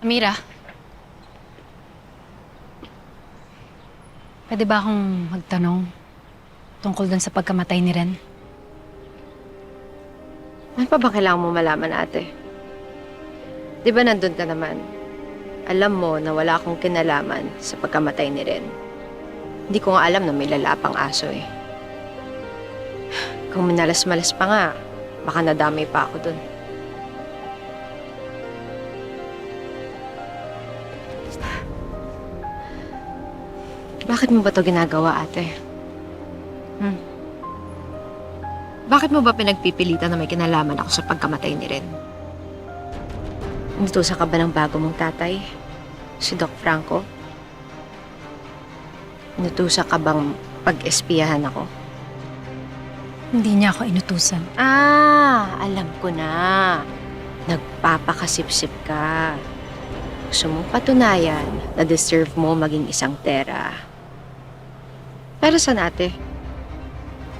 Amira. Pwede ba akong magtanong tungkol dun sa pagkamatay ni Ren? Ano pa ba kailangan mo malaman, ate? Di ba nandun ka naman? Alam mo na wala akong kinalaman sa pagkamatay ni Ren. Hindi ko nga alam na may lalapang aso eh. Kung minalas-malas pa nga, baka nadamay pa ako dun. Bakit mo ba to ginagawa, ate? Hmm? Bakit mo ba pinagpipilitan na may kinalaman ako sa pagkamatay ni Ren? Inutusan ka ba ng bago mong tatay? Si Doc Franco? Inutusan ka bang pag-espiyahan ako? Hindi niya ako inutusan. Ah, alam ko na. Nagpapakasipsip ka. Gusto mong patunayan na deserve mo maging isang tera. Pero saan ate?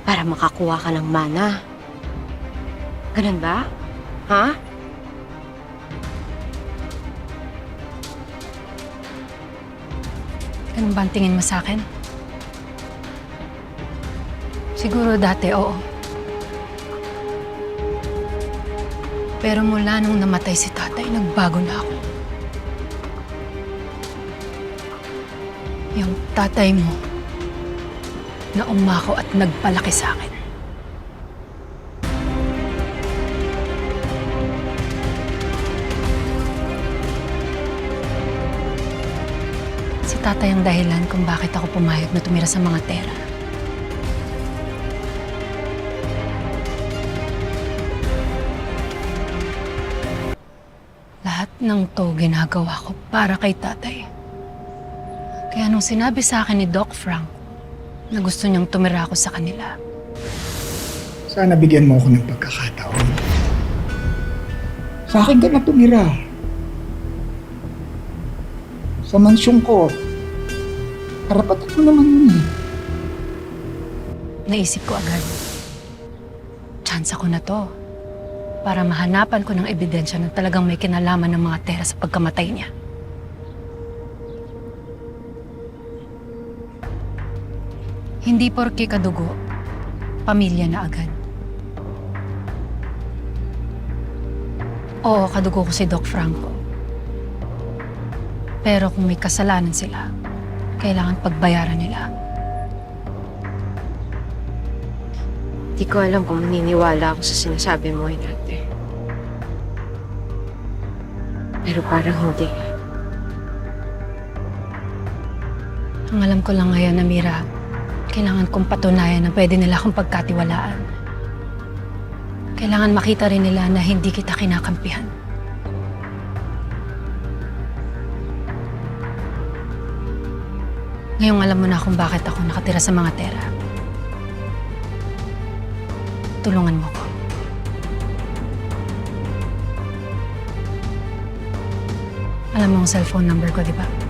Para makakuha ka ng mana. Ganun ba? Ha? Ganun ba ang tingin mo sa akin? Siguro dati, oo. Pero mula nung namatay si tatay, nagbago na ako. Yung tatay mo na umako at nagpalaki sa akin. Si tatay ang dahilan kung bakit ako pumayag na tumira sa mga tera. Lahat ng to ginagawa ko para kay tatay. Kaya nung sinabi sa akin ni Doc Frank na gusto niyang tumira ako sa kanila, Sana bigyan mo ako ng pagkakataon. Sa akin ka na tumira. Sa mansyong ko. Karapatan ko naman yun eh. naisip ko agad, chance ako na to para mahanapan ko ng ebidensya na talagang may kinalaman ng mga tera sa pagkamatay niya. Hindi porke kadugo, pamilya na agad. Oo, kadugo ko si Doc Franco. Pero kung may kasalanan sila, kailangan pagbayaran nila. Di ko alam kung maniniwala ako sa sinasabi mo, ate. Pero parang hindi. Ang alam ko lang ngayon, Amira, kailangan kong patunayan na pwede nila akong pagkatiwalaan. Kailangan makita rin nila na hindi kita kinakampihan. Ngayong alam mo na kung bakit ako nakatira sa mga tera. Tulungan mo ko. Alam mo ang cellphone number ko, di ba?